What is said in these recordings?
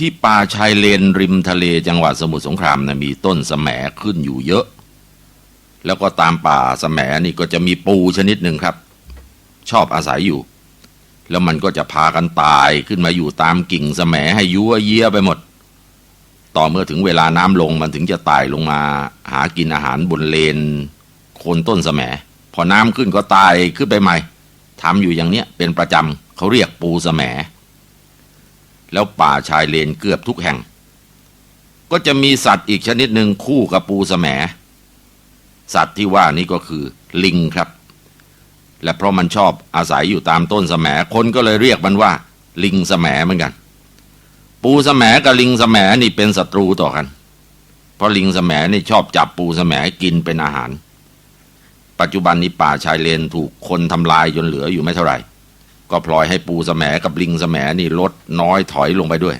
ที่ป่าชายเลนริมทะเลจังหวัดสมุทรสงครามนะมีต้นสแสมขึ้นอยู่เยอะ แล้วก็ตามป่าสแสมนี่ก็จะมีปูชนิดหนึ่งครับ ชอบอาศัยอยู่ แล้วมันก็จะพากันตายขึ้นมาอยู่ตามกิ่งสแสมให้ยั่วเยี้ยไปหมด ต่อเมื่อถึงเวลาน้ำลงมันถึงจะตายลงมา หากินอาหารบนเลนโคนต้นสแสมพอน้ำขึ้นก็ตายขึ้นไปใหม่ทำอยู่อย่างเนี้ยเป็นประจำเขาเรียกปูสแสม แล้วป่าชายเลนเกือบทุกแห่ง ก็จะมีสัตว์อีกชนิดหนึ่งคู่กับปูสแสมสัตว์ที่ว่านี้ก็คือลิงครับ และเพราะมันชอบอาศัยอยู่ตามต้นสแสมคนก็เลยเรียกมันว่า ลิงสแสมเหมือนกัน ปูสแสมกับลิงสแสมนี่เป็นศัตรูต่อกัน เพราะลิงสแสมนี่ชอบจับปูสแสมกินเป็นอาหาร ปัจจุบันนี้ป่าชายเลนถูกคนทำลายจนเหลืออยู่ไม่เท่าไหร่ ก็พลอยให้ปูสแสมกับลิงสแสมนี่ลดน้อยถอยลงไปด้วย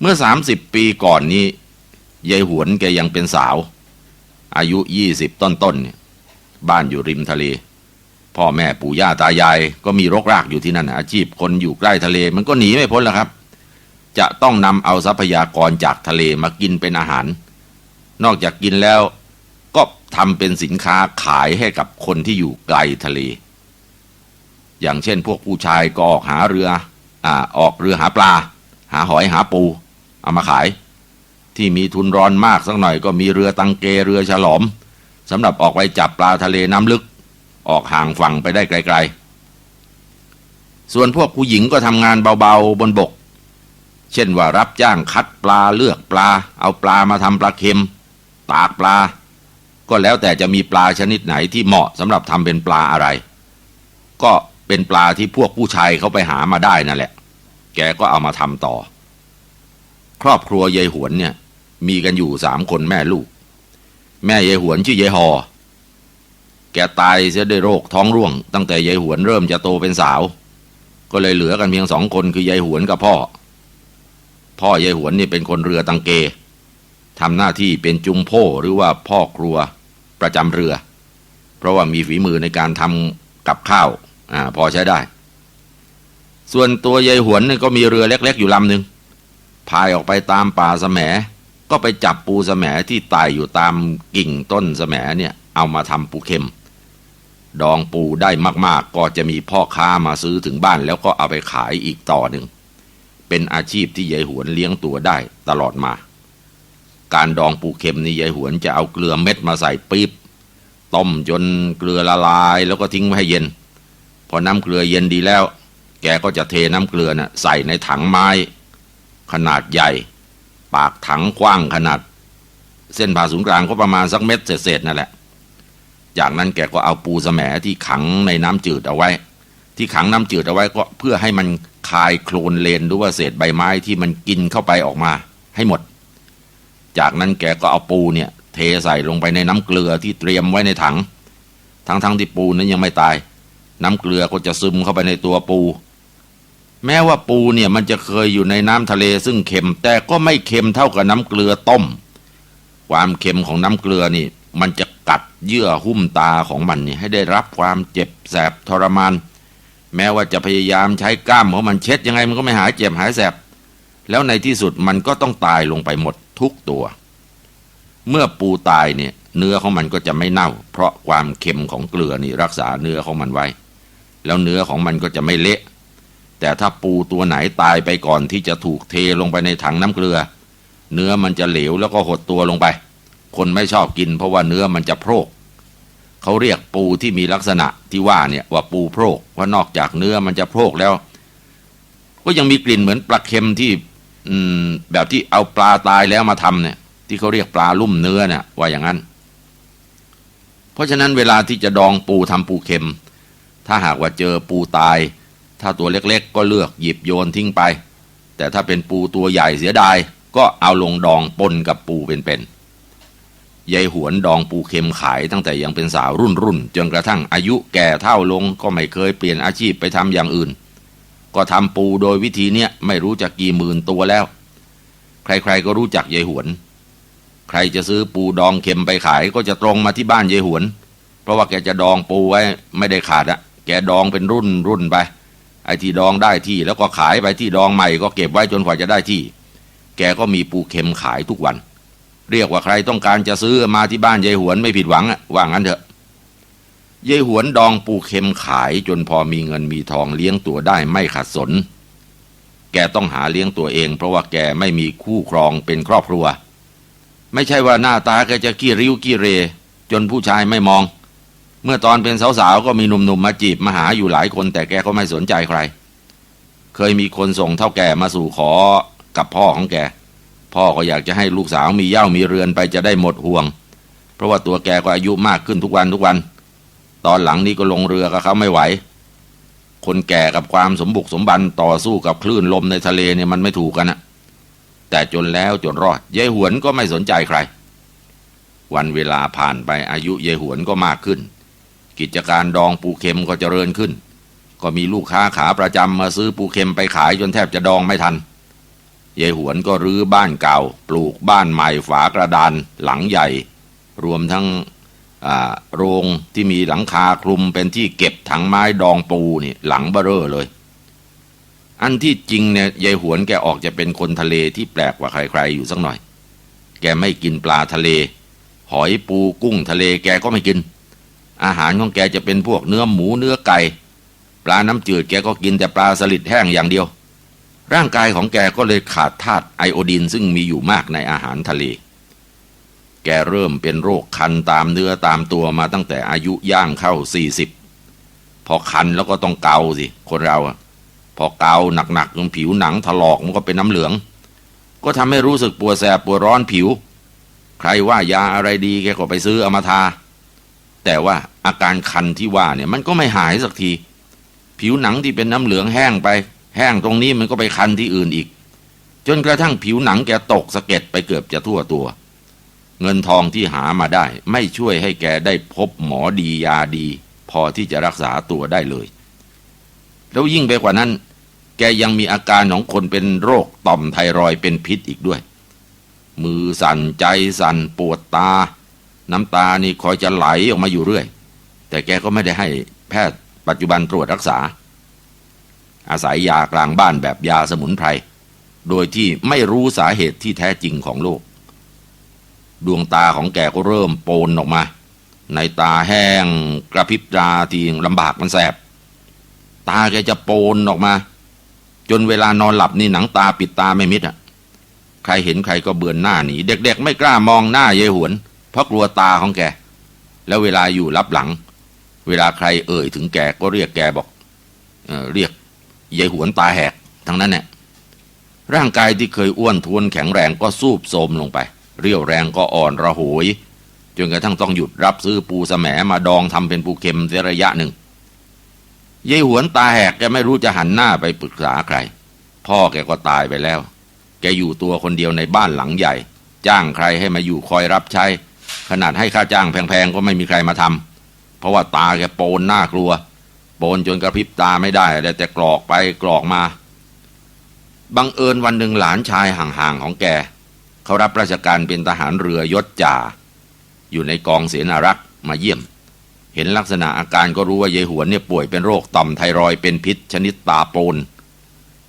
เมื่อสามสิบปีก่อนนี้ยายหวนแกยังเป็นสาว อายุยี่สิบต้นๆเนี่ยบ้านอยู่ริมทะเล พ่อแม่ปู่ย่าตายาย ก็มีรกรากอยู่ที่นั่นอาชีพคนอยู่ใกล้ทะเลมันก็หนีไม่พ้นแล้วครับ จะต้องนำเอาทรัพยากรจากทะเลมากินเป็นอาหาร นอกจากกินแล้วก็ทำเป็นสินค้าขายให้กับคนที่อยู่ไกลทะเล อย่างเช่น พวกผู้ชายก็ออกหาเรืออ่าออกเรือหาปลา หาหอยหาปู เอามาขาย ที่มีทุนร้อนมากสักหน่อยก็มีเรือตังเกเรือฉลอมสำหรับออกไปจับปลาทะเลน้ำลึก ออกห่างฝั่งไปได้ไกล ๆ ส่วนพวกผู้หญิงก็ทำงานเบาๆบนบก เช่นว่ารับจ้างคัดปลาเลือกปลา เอาปลามาทำปลาเค็ม ตากปลา ก็แล้วแต่จะมีปลาชนิดไหนที่เหมาะสำหรับทำเป็นปลาอะไร ก็ เป็นปลาที่พวกผู้ชายเขาไปหามาได้นั่นแหละ แกก็เอามาทำต่อ ครอบครัวยายหวนเนี่ย มีกันอยู่สามคนแม่ลูก แม่ยายหวนชื่อยายหอ แกตายเสียด้วยโรคท้องร่วง ตั้งแต่ยายหวนเริ่มจะโตเป็นสาว ก็เลยเหลือกันเพียงสองคนคือยายหวนกับพ่อ พ่อยายหวนนี่เป็นคนเรือตังเกทำหน้าที่เป็นจุมโพหรือว่าพ่อครัวประจำเรือ เพราะว่ามีฝีมือในการทำกับข้าว อ่าพอใช้ได้ ส่วนตัวยายหวนนี่ก็มีเรือเล็ก ๆ อยู่ลำหนึ่งพายออกไปตามป่าสแสมก็ไปจับปูสแสมที่ตายอยู่ตามกิ่งต้นสแสมเนี่ยเอามาทำปูเค็ม ดองปูได้มากๆ ก็จะมีพ่อค้ามาซื้อถึงบ้าน แล้วก็เอาไปขายอีกต่อหนึ่ง เป็นอาชีพที่ยายหวนเลี้ยงตัวได้ตลอดมา การดองปูเค็มนี่ยายหวนจะเอาเกลือเม็ดมาใส่ปี๊บต้มจนเกลือละลายแล้วก็ทิ้งไว้ให้เย็น พอน้ำเกลือเย็นดีแล้ว แกก็จะเทน้ำเกลือนะ่ะใส่ในถังไม้ ขนาดใหญ่ ปากถังกว้างขนาด เส้นผ่าศูนย์กลางก็ประมาณสักเม็ดเศษๆนั่นแหละ จากนั้นแกก็เอาปูสแสมที่ขังในน้ำจืดเอาไว้ ที่ขังน้ำจืดเอาไว้ก็เพื่อให้มันคายโคลนเลนหรือว่าเศษใบไม้ที่มันกินเข้าไปออกมา ให้หมด จากนั้นแกก็เอาปูเนี่ยเทใส่ลงไปในน้ำเกลือที่เตรียมไว้ในถัง ทั้งๆทที่ปูนั้นยังไม่ตาย น้ำเกลือก็จะซึมเข้าไปในตัวปู แม้ว่าปูเนี่ยมันจะเคยอยู่ในน้ำทะเลซึ่งเค็ม แต่ก็ไม่เค็มเท่ากับน้ำเกลือต้ม ความเค็มของน้ำเกลือนี่ มันจะกัดเยื่อหุ้มตาของมันนี่ให้ได้รับความเจ็บแสบทรมาน แม้ว่าจะพยายามใช้กล้ามของมันเช็ดยังไงมันก็ไม่หายเจ็บหายแสบ แล้วในที่สุดมันก็ต้องตายลงไปหมดทุกตัว เมื่อปูตายเนี่ยเนื้อของมันก็จะไม่เน่า เพราะความเค็มของเกลือนี่รักษาเนื้อของมันไว้ แล้วเนื้อของมันก็จะไม่เละ แต่ถ้าปูตัวไหนตายไปก่อนที่จะถูกเทลงไปในถังน้ำเกลือ เนื้อมันจะเหลวแล้วก็หดตัวลงไป คนไม่ชอบกินเพราะว่าเนื้อมันจะโพรกเขาเรียกปูที่มีลักษณะที่ว่าเนี่ยว่าปูโพรกว่านอกจากเนื้อมันจะโพรกแล้ว ก็ยังมีกลิ่นเหมือนปลาเค็มที่อืมแบบที่เอาปลาตายแล้วมาทำเนี่ย ที่เขาเรียกปลาลุ่มเนื้อเนี่ยว่าอย่างนั้น เพราะฉะนั้นเวลาที่จะดองปูทำปูเค็ม ถ้าหากว่าเจอปูตาย ถ้าตัวเล็กๆ ก็เลือกหยิบโยนทิ้งไป แต่ถ้าเป็นปูตัวใหญ่เสียดายก็เอาลงดองปนกับปูเป็นๆยายหวนดองปูเค็มขายตั้งแต่ยังเป็นสาวรุ่นรุ่นจนกระทั่งอายุแก่เท่าลงก็ไม่เคยเปลี่ยนอาชีพไปทำอย่างอื่น ก็ทำปูโดยวิธีเนี้ยไม่รู้จักกี่หมื่นตัวแล้ว ใครๆก็รู้จักยายหวน ใครจะซื้อปูดองเค็มไปขายก็จะตรงมาที่บ้านยายหวน เพราะว่าแกจะดองปูไว้ไม่ได้ขาดอะ แกดองเป็นรุ่นรุ่นไป ไอ้ที่ดองได้ที่ แล้วก็ขายไปที่ดองใหม่ก็เก็บไว้จนกว่าจะได้ที่ แกก็มีปูเค็มขายทุกวัน เรียกว่าใครต้องการจะซื้อมาที่บ้านยายหวนไม่ผิดหวังอะว่างั้นเถอะยายหวนดองปูเค็มขายจนพอมีเงินมีทองเลี้ยงตัวได้ไม่ขัดสน แกต้องหาเลี้ยงตัวเอง เพราะว่าแกไม่มีคู่ครองเป็นครอบครัว ไม่ใช่ว่าหน้าตาแกจะกี้ริ้วกี้เร จนผู้ชายไม่มอง เมื่อตอนเป็นสาวๆก็มีหนุ่มๆมาจีบมาหาอยู่หลายคน แต่แกก็ไม่สนใจใคร เคยมีคนส่งเท่าแก่มาสู่ขอกับพ่อของแก พ่อก็อยากจะให้ลูกสาวมีเย่ามีเรือนไปจะได้หมดห่วง เพราะว่าตัวแกก็อายุมากขึ้นทุกวันทุกวัน ตอนหลังนี้ก็ลงเรือกับเขาไม่ไหว คนแก่กับความสมบุกสมบันต่อสู้กับคลื่นลมในทะเลเนี่ยมันไม่ถูกกันนะแต่จนแล้วจนรอดยายหวนก็ไม่สนใจใคร วันเวลาผ่านไปอายุยายหวนก็มากขึ้น กิจการดองปูเค็มก็เจริญขึ้น ก็มีลูกค้าขาประจำมาซื้อปูเค็มไปขายจนแทบจะดองไม่ทันยายหวนก็รื้อบ้านเก่า ปลูกบ้านใหม่ฝากระดานหลังใหญ่ รวมทั้งโรงที่มีหลังคาคลุมเป็นที่เก็บถังไม้ดองปูนี่หลังเบ้อเร่อเลย อันที่จริงเนี่ยยายหวนแกออกจะเป็นคนทะเลที่แปลกกว่าใครๆอยู่สักหน่อย แกไม่กินปลาทะเล หอยปูกุ้งทะเลแกก็ไม่กิน อาหารของแกจะเป็นพวกเนื้อหมูเนื้อไก่ ปลาน้ำจืดแกก็กินแต่ปลาสลิดแห้งอย่างเดียว ร่างกายของแกก็เลยขาดธาตุไอโอดีนซึ่งมีอยู่มากในอาหารทะเล แกเริ่มเป็นโรคคันตามเนื้อตามตัวมาตั้งแต่อายุย่างเข้าสี่สิบพอคันแล้วก็ต้องเกาสิ คนเราพอเกาหนักๆจนผิวหนังถลอกมันก็เป็นน้ำเหลือง ก็ทำให้รู้สึกปวดแสบปวดร้อนผิว ใครว่ายาอะไรดีแกก็ไปซื้อเอามาทา แต่ว่าอาการคันที่ว่าเนี่ยมันก็ไม่หายสักที ผิวหนังที่เป็นน้ำเหลืองแห้งไป แห้งตรงนี้มันก็ไปคันที่อื่นอีก จนกระทั่งผิวหนังแกตกสะเก็ดไปเกือบจะทั่วตัว เงินทองที่หามาได้ ไม่ช่วยให้แกได้พบหมอดียาดี พอที่จะรักษาตัวได้เลย แล้วยิ่งไปกว่านั้น แกยังมีอาการของคนเป็นโรคต่อมไทรอยเป็นพิษอีกด้วย มือสั่นใจสั่นปวดตา น้ำตานี่คอยจะไหลออกมาอยู่เรื่อย แต่แกก็ไม่ได้ให้แพทย์ปัจจุบันตรวจรักษา อาศัยยากลางบ้านแบบยาสมุนไพร โดยที่ไม่รู้สาเหตุที่แท้จริงของโรคดวงตาของแกก็เริ่มโปนออกมา ในตาแห้งกระพริบตาทีลำบากมันแสบ ตาแกจะโปนออกมา จนเวลานอนหลับนี่หนังตาปิดตาไม่มิดอะ ใครเห็นใครก็เบือนหน้าหนีเด็กๆ ไม่กล้ามองหน้าเยหวน เพราะกลัวตาของแก แล้วเวลาอยู่รับหลัง เวลาใครเอ่ยถึงแกก็เรียกแกบอกเอเรียกเยหวนตาแหกทั้งนั้นเนี่ยร่างกายที่เคยอ้วนท้วนแข็งแรงก็สูบโทมลงไป เรี่ยวแรงก็อ่อนระหยจนกระทั่งต้องหยุดรับซื้อปูสแสมมาดองทำเป็นปูเค็มเสียระยะหนึ่งยายหวนตาแหกแกไม่รู้จะหันหน้าไปปรึกษาใคร พ่อแกก็ตายไปแล้ว แกอยู่ตัวคนเดียวในบ้านหลังใหญ่ จ้างใครให้มาอยู่คอยรับใช้ ขนาดให้ค่าจ้างแพงๆก็ไม่มีใครมาทำเพราะว่าตาแกโปนหน้ากลัว โปนจนกระพริบตาไม่ได้แต่กรอกไปกรอกมา บังเอิญวันหนึ่งหลานชายห่างๆของแกเขารับราชการเป็นทหารเรือยศจ่า อยู่ในกองเสนารักษ์มาเยี่ยม เห็นลักษณะอาการก็รู้ว่ายายหวนเนี่ยป่วยเป็นโรคต่อมไทรอยเป็นพิษ ชนิดตาโปน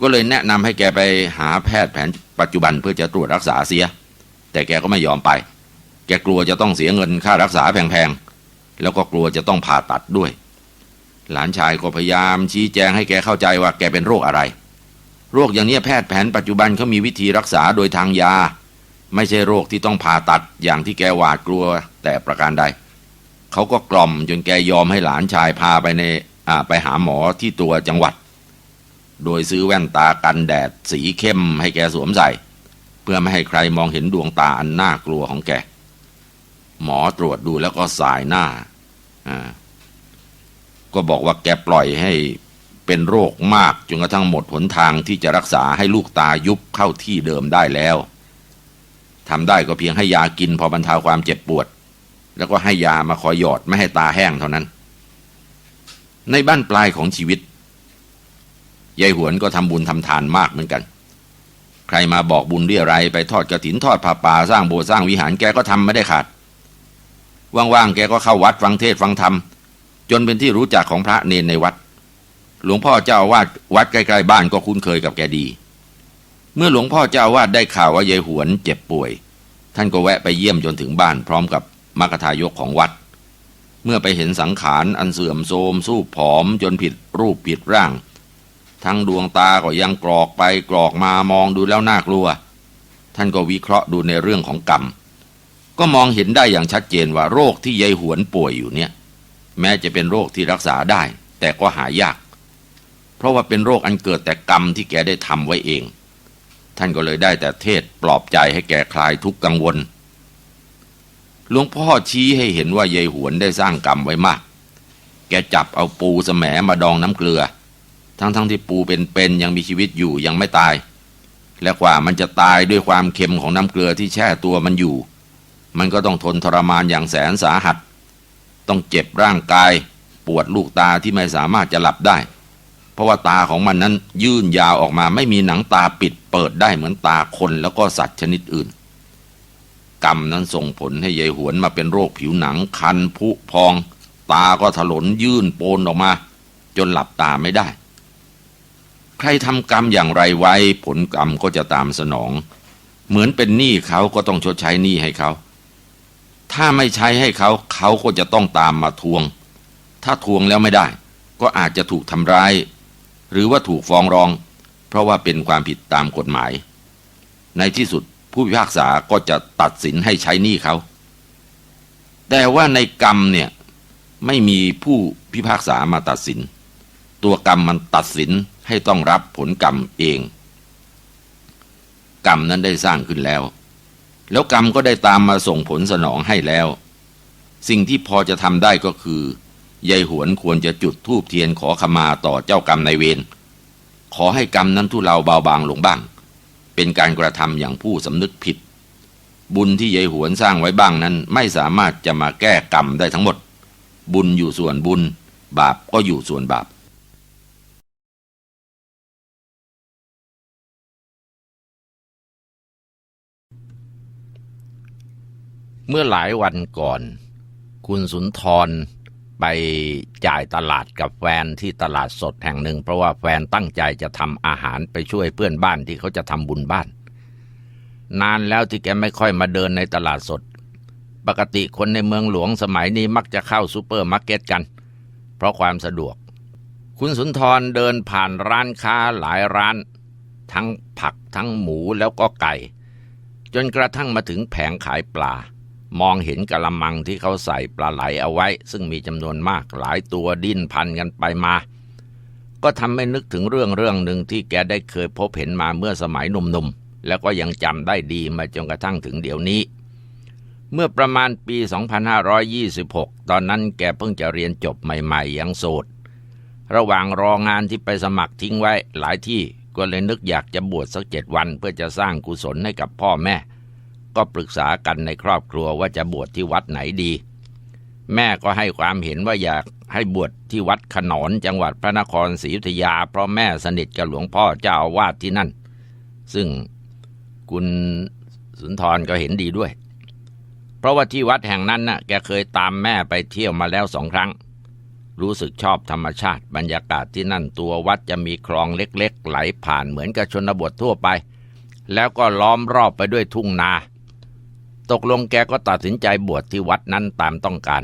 ก็เลยแนะนำให้แกไปหาแพทย์แผนปัจจุบันเพื่อจะตรวจรักษาเสีย แต่แกก็ไม่ยอมไป แกกลัวจะต้องเสียเงินค่ารักษาแพงๆ แล้วก็กลัวจะต้องผ่าตัดด้วย หลานชายก็พยายามชี้แจงให้แกเข้าใจว่าแกเป็นโรคอะไร โรคอย่างนี้แพทย์แผนปัจจุบันเขามีวิธีรักษาโดยทางยา ไม่ใช่โรคที่ต้องผ่าตัดอย่างที่แกหวาดกลัวแต่ประการใด เขาก็กล่อมจนแกยอมให้หลานชายพาไปในไปหาหมอที่ตัวจังหวัด โดยซื้อแว่นตากันแดดสีเข้มให้แกสวมใส่ เพื่อไม่ให้ใครมองเห็นดวงตาอันน่ากลัวของแก หมอตรวจดูแล้วก็สายหน้า ก็บอกว่าแกปล่อยให้เป็นโรคมากจนกระทั่งหมดหนทางที่จะรักษาให้ลูกตายุบเข้าที่เดิมได้แล้วทำได้ก็เพียงให้ยากินพอบรรเทาความเจ็บปวด แล้วก็ให้ยามาคอยหยอดไม่ให้ตาแห้งเท่านั้น ในบ้านปลายของชีวิตยายหวนก็ทำบุญทำทานมากเหมือนกัน ใครมาบอกบุญเรียไรไปทอดกระถินทอดผ้าป่าสร้างโบสถ์สร้างวิหารแกก็ทำไม่ได้ขาด ว่างๆแกก็เข้าวัดฟังเทศฟังธรรม จนเป็นที่รู้จักของพระเนนในวัด หลวงพ่อเจ้าวาดวัดใกล้ๆบ้านก็คุ้นเคยกับแกดี เมื่อหลวงพ่อเจ้าอาวาดได้ข่าวว่ายายหวนเจ็บป่วย ท่านก็แวะไปเยี่ยมจนถึงบ้านพร้อมกับมรรคทายกของวัด เมื่อไปเห็นสังขารอันเสื่อมโทรมสู้ผอมจนผิดรูปผิดร่าง ทั้งดวงตาก็ยังกรอกไปกรอกมามองดูแล้วน่ากลัว ท่านก็วิเคราะห์ดูในเรื่องของกรรม ก็มองเห็นได้อย่างชัดเจนว่าโรคที่ยายหวนป่วยอยู่เนี่ย แม้จะเป็นโรคที่รักษาได้ แต่ก็หายาก เพราะว่าเป็นโรคอันเกิดแต่กรรมที่แกได้ทำไว้เอง ท่านก็เลยได้แต่เทศปลอบใจให้แกคลายทุกข์กังวลหลวงพ่อชี้ให้เห็นว่ายายหวนได้สร้างกรรมไว้มาก แกจับเอาปูแสมมาดองน้ำเกลือ ทั้งๆทที่ปูเป็นๆยังมีชีวิตอยู่ยังไม่ตาย และกว่ามันจะตายด้วยความเค็มของน้ำเกลือที่แช่ตัวมันอยู่ มันก็ต้องทนทรมานอย่างแสนสาหัส ต้องเจ็บร่างกายปวดลูกตาที่ไม่สามารถจะหลับได้ เพราะว่าตาของมันนั้นยื่นยาวออกมาไม่มีหนังตาปิดเปิดได้เหมือนตาคนแล้วก็สัตว์ชนิดอื่น กรรมนั้นส่งผลให้ยายหวนมาเป็นโรคผิวหนังคันผุพอง ตาก็ถลนยื่นโปนออกมา จนหลับตาไม่ได้ ใครทำกรรมอย่างไรไว้ ผลกรรมก็จะตามสนอง เหมือนเป็นหนี้เขาก็ต้องชดใช้หนี้ให้เขา ถ้าไม่ใช้ให้เขาเขาก็จะต้องตามมาทวง ถ้าทวงแล้วไม่ได้ ก็อาจจะถูกทำร้าย หรือว่าถูกฟ้องร้อง เพราะว่าเป็นความผิดตามกฎหมาย ในที่สุดผู้พิพากษาก็จะตัดสินให้ใช้หนี้เขา แต่ว่าในกรรมเนี่ยไม่มีผู้พิพากษามาตัดสิน ตัวกรรมมันตัดสินให้ต้องรับผลกรรมเอง กรรมนั้นได้สร้างขึ้นแล้ว แล้วกรรมก็ได้ตามมาส่งผลสนองให้แล้ว สิ่งที่พอจะทำได้ก็คือยายหวนควรจะจุดธูปเทียนขอขมาต่อเจ้ากรรมนายเวรขอให้กรรมนั้นทุเลาเบาบางลงบ้าง เป็นการกระทำอย่างผู้สำนึกผิด บุญที่ยายหวนสร้างไว้บ้างนั้น ไม่สามารถจะมาแก้กรรมได้ทั้งหมด บุญอยู่ส่วนบุญ บาปก็อยู่ส่วนบาป เมื่อหลายวันก่อน คุณสุนทรไปจ่ายตลาดกับแฟนที่ตลาดสดแห่งหนึ่ง เพราะว่าแฟนตั้งใจจะทำอาหารไปช่วยเพื่อนบ้านที่เขาจะทำบุญบ้าน นานแล้วที่แกไม่ค่อยมาเดินในตลาดสด ปกติคนในเมืองหลวงสมัยนี้มักจะเข้าซูเปอร์มาร์เก็ตกัน เพราะความสะดวก คุณสุนทรเดินผ่านร้านค้าหลายร้าน ทั้งผักทั้งหมูแล้วก็ไก่ จนกระทั่งมาถึงแผงขายปลา มองเห็นกะละมังที่เขาใส่ปลาไหลเอาไว้ ซึ่งมีจำนวนมากหลายตัวดิ้นพันกันไปมา ก็ทำให้นึกถึงเรื่องเรื่องหนึ่งที่แกได้เคยพบเห็นมาเมื่อสมัยหนุ่มๆ แล้วก็ยังจำได้ดีมาจนกระทั่งถึงเดี๋ยวนี้ เมื่อประมาณปี 2526 ตอนนั้นแกเพิ่งจะเรียนจบใหม่ๆ ยังโสด ระหว่างรองานที่ไปสมัครทิ้งไว้หลายที่ก็เลยนึกอยากจะบวชสักเจ็ดวันเพื่อจะสร้างกุศลให้กับพ่อแม่ ก็ปรึกษากันในครอบครัวว่าจะบวชที่วัดไหนดี แม่ก็ให้ความเห็นว่าอยากให้บวชที่วัดขนอนจังหวัดพระนครศรีอยุธยา เพราะแม่สนิทกับหลวงพ่อเจ้าอาวาสที่นั่น ซึ่งคุณสุนทรก็เห็นดีด้วย เพราะว่าที่วัดแห่งนั้นน่ะแกเคยตามแม่ไปเที่ยวมาแล้วสองครั้ง รู้สึกชอบธรรมชาติบรรยากาศที่นั่นตัววัดจะมีคลองเล็ก ๆ ไหลผ่านเหมือนกับชนบททั่วไป แล้วก็ล้อมรอบไปด้วยทุ่งนา ตกลงแกก็ตัดสินใจบวชที่วัดนั้นตามต้องการ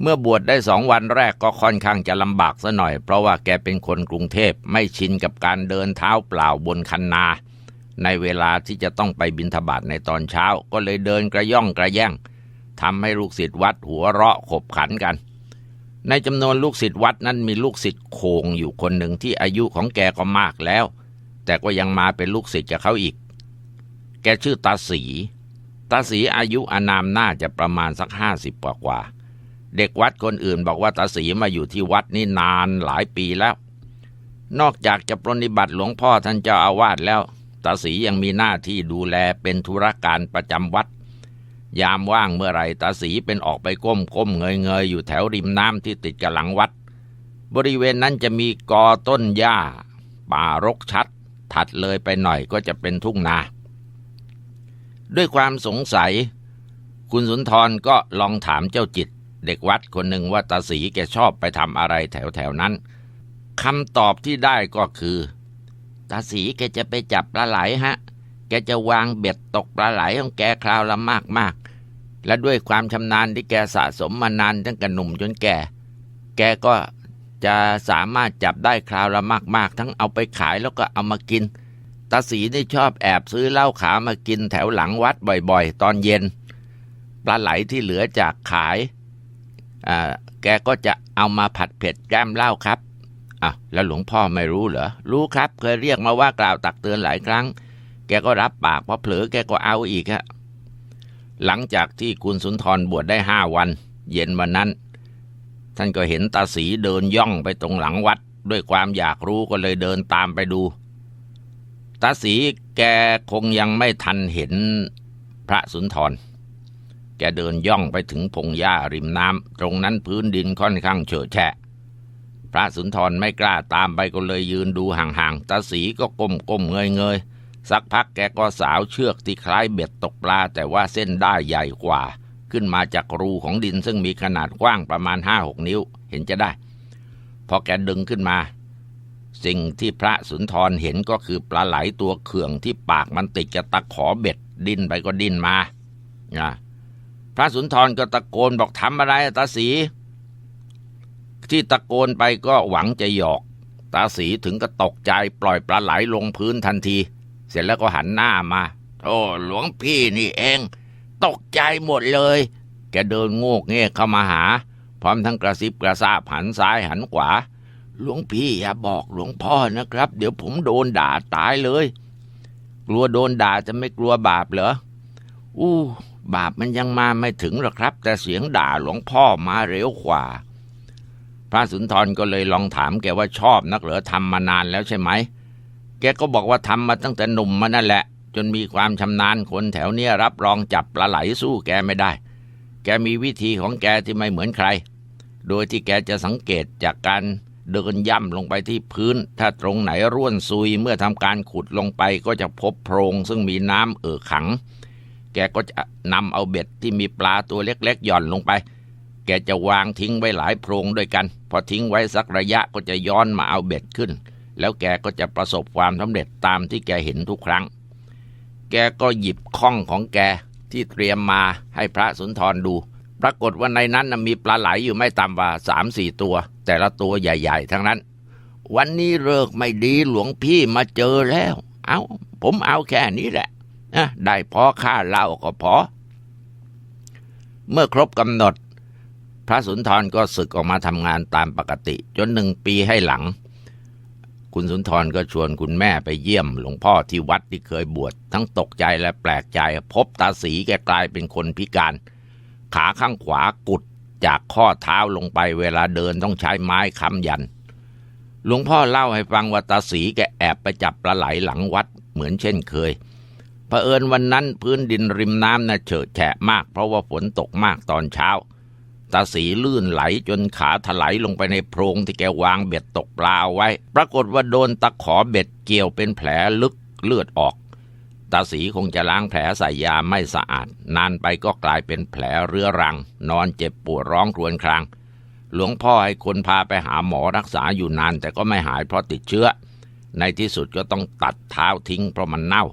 เมื่อบวชได้สองวันแรกก็ค่อนข้างจะลำบากซะหน่อย เพราะว่าแกเป็นคนกรุงเทพไม่ชินกับการเดินเท้าเปล่าบนคันนา ในเวลาที่จะต้องไปบิณฑบาตในตอนเช้า ก็เลยเดินกระย่องกระแย่งทำให้ลูกศิษย์วัดหัวเราะขบขันกัน ในจำนวนลูกศิษย์วัดนั้นมีลูกศิษย์โคงอยู่คนหนึ่งที่อายุของแกก็มากแล้ว แต่ก็ยังมาเป็นลูกศิษย์กับเขาอีก แกชื่อตาสี ตาสีอายุอานามน่าจะประมาณสักห้าสิบกว่ากว่า เด็กวัดคนอื่นบอกว่าตาสีมาอยู่ที่วัดนี่นานหลายปีแล้ว นอกจากจะปรนิบัติหลวงพ่อท่านเจ้าอาวาสแล้วตาสียังมีหน้าที่ดูแลเป็นธุรการประจำวัด ยามว่างเมื่อไรตาสีเป็นออกไปก้มก้มเงยเงยอยู่แถวริมน้ำที่ติดกับหลังวัด บริเวณนั้นจะมีกอต้นหญ้า ป่ารกชัด ถัดเลยไปหน่อยก็จะเป็นทุ่งนา ด้วยความสงสัย คุณสุนทรก็ลองถามเจ้าจิต เด็กวัดคนหนึ่งว่าตาสีแกชอบไปทำอะไรแถวแถวนั้นคำตอบที่ได้ก็คือตาสีแกจะไปจับปลาไหลฮะ แกจะวางเบ็ดตกปลาไหลของแกคราวละมากมากๆและด้วยความชำนาญที่แกสะสมมานานตั้งแต่หนุ่มจนแก่ แกก็จะสามารถจับได้คราวละมาก ๆ ทั้งเอาไปขายแล้วก็เอามากิน ตาสีนี่ชอบแอบซื้อเหล้าขาวมากินแถวหลังวัดบ่อยๆ ตอนเย็น ปลาไหลที่เหลือจากขาย อ่า แกก็จะเอามาผัดเผ็ดแก้มเหล้าครับอะแล้วหลวงพ่อไม่รู้เหรอ รู้ครับ เคยเรียกมาว่ากล่าวตักเตือนหลายครั้ง แกก็รับปากพอเผลอแกก็เอาอีกฮะหลังจากที่คุณสุนทรบวชได้ห้าวัน เย็นวันนั้น ท่านก็เห็นตาสีเดินย่องไปตรงหลังวัด ด้วยความอยากรู้ก็เลยเดินตามไปดู ตาสีแกคงยังไม่ทันเห็นพระสุนทร แกเดินย่องไปถึงพงหญ้าริมน้ำตรงนั้นพื้นดินค่อนข้างเฉอะแฉะ พระสุนทรไม่กล้าตามไปก็เลยยืนดูห่างๆตาสีก็ก้มๆเงยๆสักพักแกก็สาวเชือกที่คล้ายเบ็ดตกปลา แต่ว่าเส้นได้ใหญ่กว่า ขึ้นมาจากรูของดินซึ่งมีขนาดกว้างประมาณห้าหกนิ้วเห็นจะได้ พอแกดึงขึ้นมา สิ่งที่พระสุนทรเห็นก็คือปลาไหลตัวเขื่องที่ปากมันติดกับตะขอเบ็ดดิ้นไปก็ดิ้นมานะพระสุนทรก็ตะโกนบอกทำอะไรตาสี ที่ตะโกนไปก็หวังจะหยอก ตาสีถึงก็ตกใจปล่อยปลาไหลลงพื้นทันที เสร็จแล้วก็หันหน้ามาโอ้หลวงพี่นี่เอง ตกใจหมดเลย แกเดินโงกเงกเข้ามาหา พร้อมทั้งกระซิบกระซาบหันซ้ายหันขวา หลวงพี่อย่าบอกหลวงพ่อนะครับ เดี๋ยวผมโดนด่าตายเลย กลัวโดนด่าจะไม่กลัวบาปเหรอ อู้บาปมันยังมาไม่ถึงหรอกครับ แต่เสียงด่าหลวงพ่อมาเร็วกว่า พระสุนทรก็เลยลองถามแกว่าชอบนักเหรอทำมานานแล้วใช่ไหม แกก็บอกว่าทำมาตั้งแต่หนุ่มมานั่นแหละ จนมีความชำนาญคนแถวเนี้ยรับรองจับปลาไหลสู้แกไม่ได้ แกมีวิธีของแกที่ไม่เหมือนใคร โดยที่แกจะสังเกตจากการ เดินย่ำลงไปที่พื้น ถ้าตรงไหนร่วนซุยเมื่อทำการขุดลงไปก็จะพบโพรงซึ่งมีน้ำเอ่อขัง แกก็จะนำเอาเบ็ดที่มีปลาตัวเล็กๆหย่อนลงไป แกจะวางทิ้งไว้หลายโพรงด้วยกัน พอทิ้งไว้สักระยะก็จะย้อนมาเอาเบ็ดขึ้น แล้วแกก็จะประสบความสำเร็จตามที่แกเห็นทุกครั้ง แกก็หยิบข้องของแกที่เตรียมมาให้พระสุนทรดู ปรากฏว่าในนั้นมีปลาไหลอยู่ไม่ต่ำกว่าสามสี่ตัว แต่ละตัวใหญ่ ๆ ทั้งนั้น วันนี้เลิกไม่ดีหลวงพี่มาเจอแล้ว เอาผมเอาแค่นี้แหละนะได้พอค่าเหล้าก็พอ เมื่อครบกำหนด พระสุนทรก็ศึกออกมาทำงานตามปกติ จนหนึ่งปีให้หลัง คุณสุนทรก็ชวนคุณแม่ไปเยี่ยมหลวงพ่อที่วัดที่เคยบวชทั้งตกใจและแปลกใจ พบตาสีแกกลายเป็นคนพิการ ขาข้างขวากุดจากข้อเท้าลงไปเวลาเดินต้องใช้ไม้ค้ำยัน หลวงพ่อเล่าให้ฟังว่าตาสีแกแอบไปจับปลาไหลหลังวัดเหมือนเช่นเคยเผอิญวันนั้นพื้นดินริมน้ำน่ะเฉอะแฉะมากเพราะว่าฝนตกมากตอนเช้า ตาสีลื่นไหลจนขาถลายลงไปในโพรงที่แกวางเบ็ดตกปลาเอาไว้ ปรากฏว่าโดนตะขอเบ็ดเกี่ยวเป็นแผลลึกเลือดออก ตาสีคงจะล้างแผลใส่ยาไม่สะอาด นานไปก็กลายเป็นแผลเรื้อรัง นอนเจ็บปวดร้องครวญคราง หลวงพ่อให้คนพาไปหาหมอรักษาอยู่นานแต่ก็ไม่หายเพราะติดเชื้อ ในที่สุดก็ต้องตัดเท้าทิ้งเพราะมันเน่า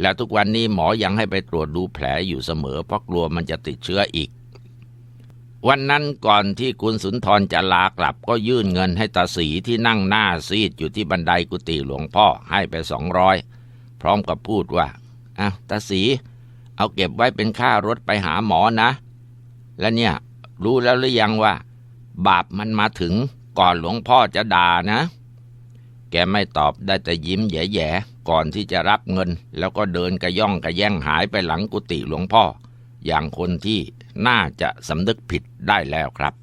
แล้วทุกวันนี้หมอยังให้ไปตรวจดูแผลอยู่เสมอ เพราะกลัวมันจะติดเชื้ออีก วันนั้นก่อนที่คุณสุนทรจะลากลับก็ยื่นเงินให้ตาสีที่นั่งหน้าซีดอยู่ที่บันไดกุฏิหลวงพ่อให้ไปสองร้อย พร้อมกับพูดว่าอ้าวตาสีเอาเก็บไว้เป็นค่ารถไปหาหมอนะ และเนี่ยรู้แล้วหรือยังว่า บาปมันมาถึงก่อนหลวงพ่อจะด่านะ แกไม่ตอบได้แต่ยิ้มแย่ๆก่อนที่จะรับเงิน แล้วก็เดินกระย่องกระแย่งหายไปหลังกุฏิหลวงพ่อ อย่างคนที่น่าจะสำนึกผิดได้แล้วครับ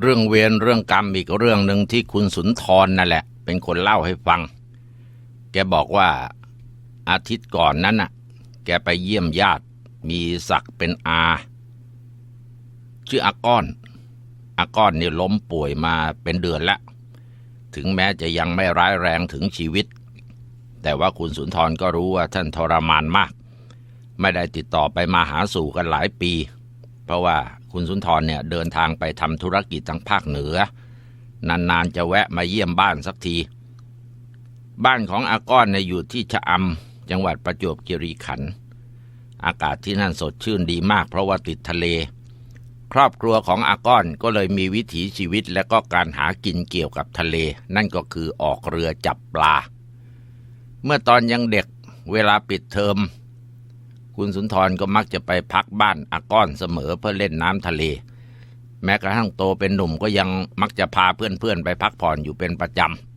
เรื่องเวรเรื่องกรรมอีกเรื่องหนึ่งที่คุณสุนทรนั่นแหละ เป็นคนเล่าให้ฟัง แกบอกว่าอาทิตย์ก่อนนั้นน่ะ แกไปเยี่ยมญาติ มีศักดิ์เป็นอา ชื่ออาก้อนอาก้อนนี่ล้มป่วยมาเป็นเดือนแล้วถึงแม้จะยังไม่ร้ายแรงถึงชีวิต แต่ว่าคุณสุนทรก็รู้ว่าท่านทรมานมาก ไม่ได้ติดต่อไปมาหาสู่กันหลายปี เพราะว่าคุณสุนทรเนี่ยเดินทางไปทำธุรกิจทางภาคเหนือ นานๆจะแวะมาเยี่ยมบ้านสักที บ้านของอาก้อนเนี่ยอยู่ที่ชะอำจังหวัดประจวบคีรีขันธ์อากาศที่นั่นสดชื่นดีมากเพราะว่าติดทะเล ครอบครัวของอาก้อนก็เลยมีวิถีชีวิตและก็การหากินเกี่ยวกับทะเล นั่นก็คือออกเรือจับปลา เมื่อตอนยังเด็กเวลาปิดเทอม คุณสุนทรก็มักจะไปพักบ้านอาก้อนเสมอเพื่อเล่นน้ำทะเล แม้กระทั่งโตเป็นหนุ่มก็ยังมักจะพาเพื่อนๆไปพักผ่อนอยู่เป็นประจำ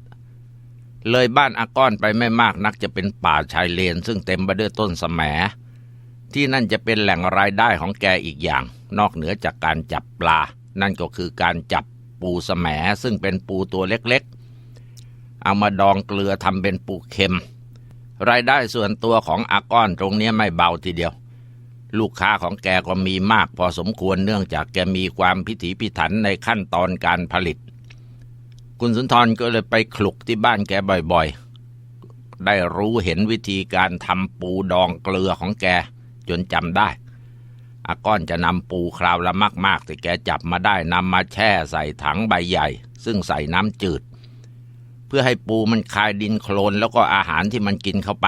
เลยบ้านอาก้อนไปไม่มากนักจะเป็นป่าชายเลน ซึ่งเต็มไปด้วยต้นสแหมที่นั่นจะเป็นแหล่งรายได้ของแกอีกอย่าง นอกเหนือจากการจับปลา นั่นก็คือการจับปูสแหมซึ่งเป็นปูตัวเล็กๆ เอามาดองเกลือทำเป็นปูเค็ม รายได้ส่วนตัวของอาก้อนตรงนี้ไม่เบาทีเดียว ลูกค้าของแกก็มีมากพอสมควรเนื่องจากแกมีความพิถีพิถันในขั้นตอนการผลิต คุณสุนทรก็เลยไปคลุกที่บ้านแกบ่อยๆ ได้รู้เห็นวิธีการทำปูดองเกลือของแก จนจำได้อาก้อนจะนำปูคราวละมากๆที่แกจับมาได้นำมาแช่ใส่ถังใบใหญ่ ซึ่งใส่น้ำจืด เพื่อให้ปูมันคายดินโคลนแล้วก็อาหารที่มันกินเข้าไป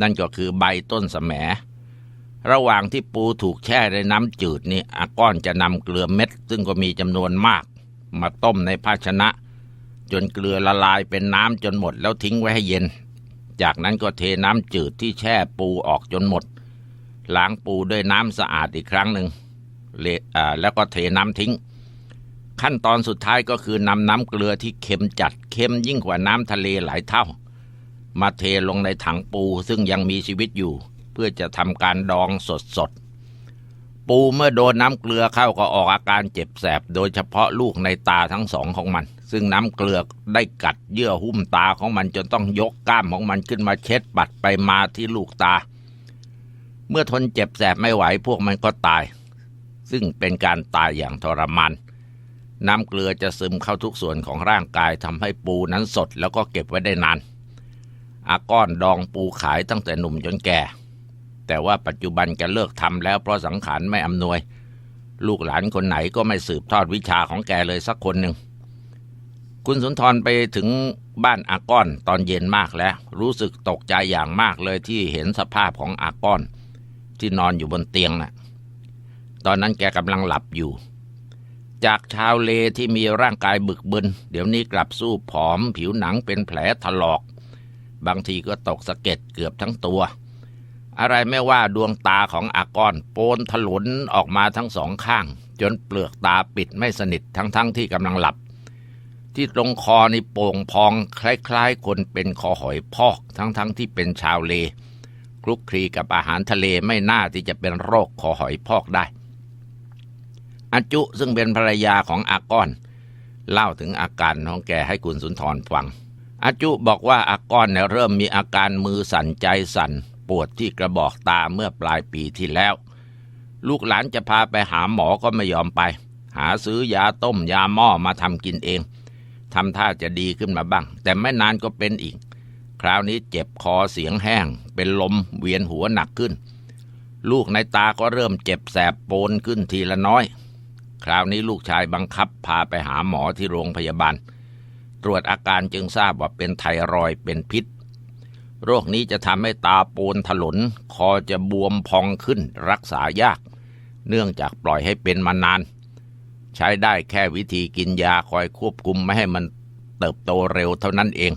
นั่นก็คือใบต้นสแหมระหว่างที่ปูถูกแช่ในน้ำจืดนี่อาก้อนจะนำเกลือเม็ด ซึ่งก็มีจำนวนมาก มาต้มในภาชนะ จนเกลือละลายเป็นน้ำจนหมดแล้วทิ้งไว้ให้เย็น จากนั้นก็เทน้ำจืดที่แช่ปูออกจนหมด ล้างปูด้วยน้ำสะอาดอีกครั้งหนึ่งเลอ่าแล้วก็เทน้ำทิ้ง ขั้นตอนสุดท้ายก็คือนำน้ำเกลือที่เค็มจัดเค็มยิ่งกว่าน้ำทะเลหลายเท่า มาเทลงในถังปูซึ่งยังมีชีวิตอยู่ เพื่อจะทำการดองสดสดๆปูเมื่อโดนน้ำเกลือเข้าก็ออกอาการเจ็บแสบ โดยเฉพาะลูกในตาทั้งสองของมัน ซึ่งน้ำเกลือได้กัดเยื่อหุ้มตาของมันจนต้องยกกล้ามของมันขึ้นมาเช็ดปัดไปมาที่ลูกตา เมื่อทนเจ็บแสบไม่ไหวพวกมันก็ตาย ซึ่งเป็นการตายอย่างทรมานน้ำเกลือจะซึมเข้าทุกส่วนของร่างกายทำให้ปูนั้นสดแล้วก็เก็บไว้ได้นาน อาก้อนดองปูขายตั้งแต่หนุ่มจนแก่ แต่ว่าปัจจุบันแกเลิกทำแล้วเพราะสังขารไม่อำนวย ลูกหลานคนไหนก็ไม่สืบทอดวิชาของแกเลยสักคนหนึ่ง คุณสุนทรไปถึงบ้านอาก้อนตอนเย็นมากแล้ว รู้สึกตกใจอย่างมากเลยที่เห็นสภาพของอาก้อน ที่นอนอยู่บนเตียงน่ะ ตอนนั้นแกกำลังหลับอยู่ จากชาวเลที่มีร่างกายบึกบึน เดี๋ยวนี้กลับสู้ผอม ผิวหนังเป็นแผลถลอก บางทีก็ตกสะเก็ดเกือบทั้งตัว อะไรไม่ว่าดวงตาของอาก้อนโปนถลนออกมาทั้งสองข้าง จนเปลือกตาปิดไม่สนิททั้งๆทที่กำลังหลับ ที่ตรงคอในโป่งพองคล้ายๆ คนเป็นคอหอยพอกทั้งๆทที่เป็นชาวเลคลุกคลีกับอาหารทะเลไม่น่าที่จะเป็นโรคคอหอยพอกได้อาจุซึ่งเป็นภรรยาของอากอน เล่าถึงอาการของแกให้คุณสุนทรฟังอาจุบอกว่าอากอนเนี่ยเริ่มมีอาการมือสั่นใจสั่น ปวดที่กระบอกตาเมื่อปลายปีที่แล้ว ลูกหลานจะพาไปหาหมอก็ไม่ยอมไป หาซื้อยาต้มยาหม้อมาทำกินเอง ทำท่าจะดีขึ้นมาบ้าง แต่ไม่นานก็เป็นอีก คราวนี้เจ็บคอเสียงแห้ง เป็นลมเวียนหัวหนักขึ้น ลูกในตาก็เริ่มเจ็บแสบโปนขึ้นทีละน้อย คราวนี้ลูกชายบังคับพาไปหาหมอที่โรงพยาบาล ตรวจอาการจึงทราบว่าเป็นไทรอยเป็นพิษ โรคนี้จะทำให้ตาโปนถลน คอจะบวมพองขึ้น รักษายาก เนื่องจากปล่อยให้เป็นมานาน ใช้ได้แค่วิธีกินยาคอยควบคุมไม่ให้มันเติบโตเร็วเท่านั้นเอง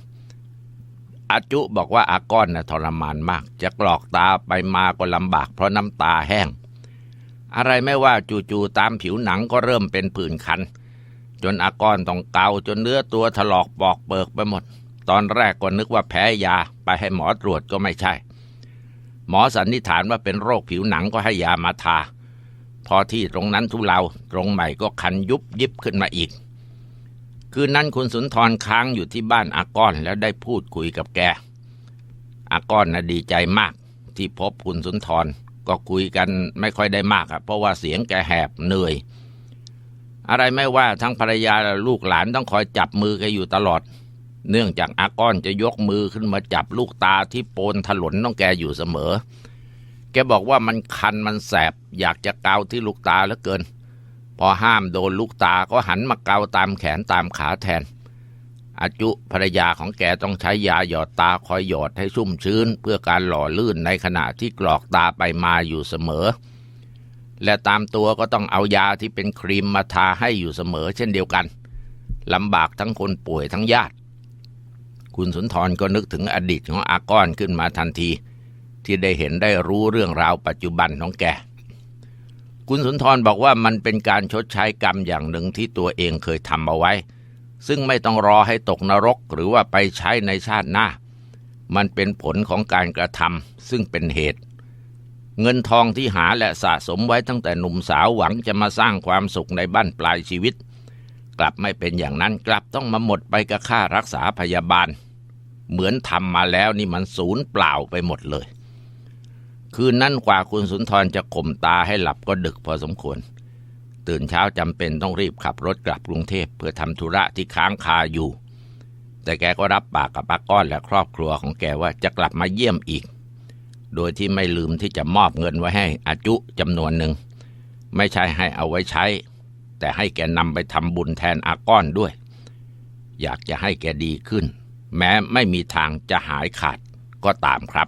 อาจุบอกว่าอาก้อนนะทรมานมาก จะกรอกตาไปมาก็ลำบากเพราะน้ำตาแห้ง อะไรไม่ว่าจู่ๆตามผิวหนังก็เริ่มเป็นผื่นคัน จนอาก้อนต้องเกาจนเนื้อตัวถลอกปอกเปิกไปหมด ตอนแรกก็นึกว่าแพ้ยาไปให้หมอตรวจก็ไม่ใช่ หมอสันนิษฐานว่าเป็นโรคผิวหนังก็ให้ยามาทา พอที่ตรงนั้นทุเลาตรงใหม่ก็คันยุบยิบขึ้นมาอีก คืนนั้นคุณสุนทรค้างอยู่ที่บ้านอาก้อนแล้วได้พูดคุยกับแกอาก้อนนะดีใจมาก ที่พบคุณสุนทรก็คุยกันไม่ค่อยได้มากอะเพราะว่าเสียงแกแหบเหนื่อย อะไรไม่ว่าทั้งภรรยาและลูกหลานต้องคอยจับมือแกอยู่ตลอด เนื่องจากอาก้อนจะยกมือขึ้นมาจับลูกตาที่โปนถลนต้องแกอยู่เสมอ แกบอกว่ามันคันมันแสบ อยากจะเกาที่ลูกตาเหลือเกิน พอห้ามโดนลูกตาก็หันมาเกาตามแขนตามขาแทน อาจุภรรยาของแกต้องใช้ยาหยอดตาคอยหยอดให้ชุ่มชื้น เพื่อการหล่อลื่นในขณะที่กรอกตาไปมาอยู่เสมอ และตามตัวก็ต้องเอายาที่เป็นครีมมาทาให้อยู่เสมอ เช่นเดียวกันลำบากทั้งคนป่วยทั้งญาติ คุณสุนทรก็นึกถึงอดีตของอาก้อนขึ้นมาทันที ที่ได้เห็นได้รู้เรื่องราวปัจจุบันของแก คุณสุนทรบอกว่ามันเป็นการชดใช้กรรมอย่างหนึ่งที่ตัวเองเคยทำเอาไว้ ซึ่งไม่ต้องรอให้ตกนรกหรือว่าไปใช้ในชาติหน้า มันเป็นผลของการกระทำซึ่งเป็นเหตุ เงินทองที่หาและสะสมไว้ตั้งแต่หนุ่มสาวหวังจะมาสร้างความสุขในบ้านปลายชีวิต กลับไม่เป็นอย่างนั้นกลับต้องมาหมดไปกับค่ารักษาพยาบาล เหมือนทำมาแล้วนี่มันสูญเปล่าไปหมดเลย คืนนั้นกว่าคุณสุนทรจะข่มตาให้หลับก็ดึกพอสมควร ตื่นเช้าจำเป็นต้องรีบขับรถกลับกรุงเทพเพื่อทำธุระที่ค้างคาอยู่ แต่แกก็รับปากกับป้าก้อนและครอบครัวของแกว่าจะกลับมาเยี่ยมอีก โดยที่ไม่ลืมที่จะมอบเงินไว้ให้อาจุจำนวนหนึ่ง ไม่ใช่ให้เอาไว้ใช้ แต่ให้แกนำไปทำบุญแทนอาก้อนด้วย อยากจะให้แกดีขึ้น แม้ไม่มีทางจะหายขาดก็ตามครับ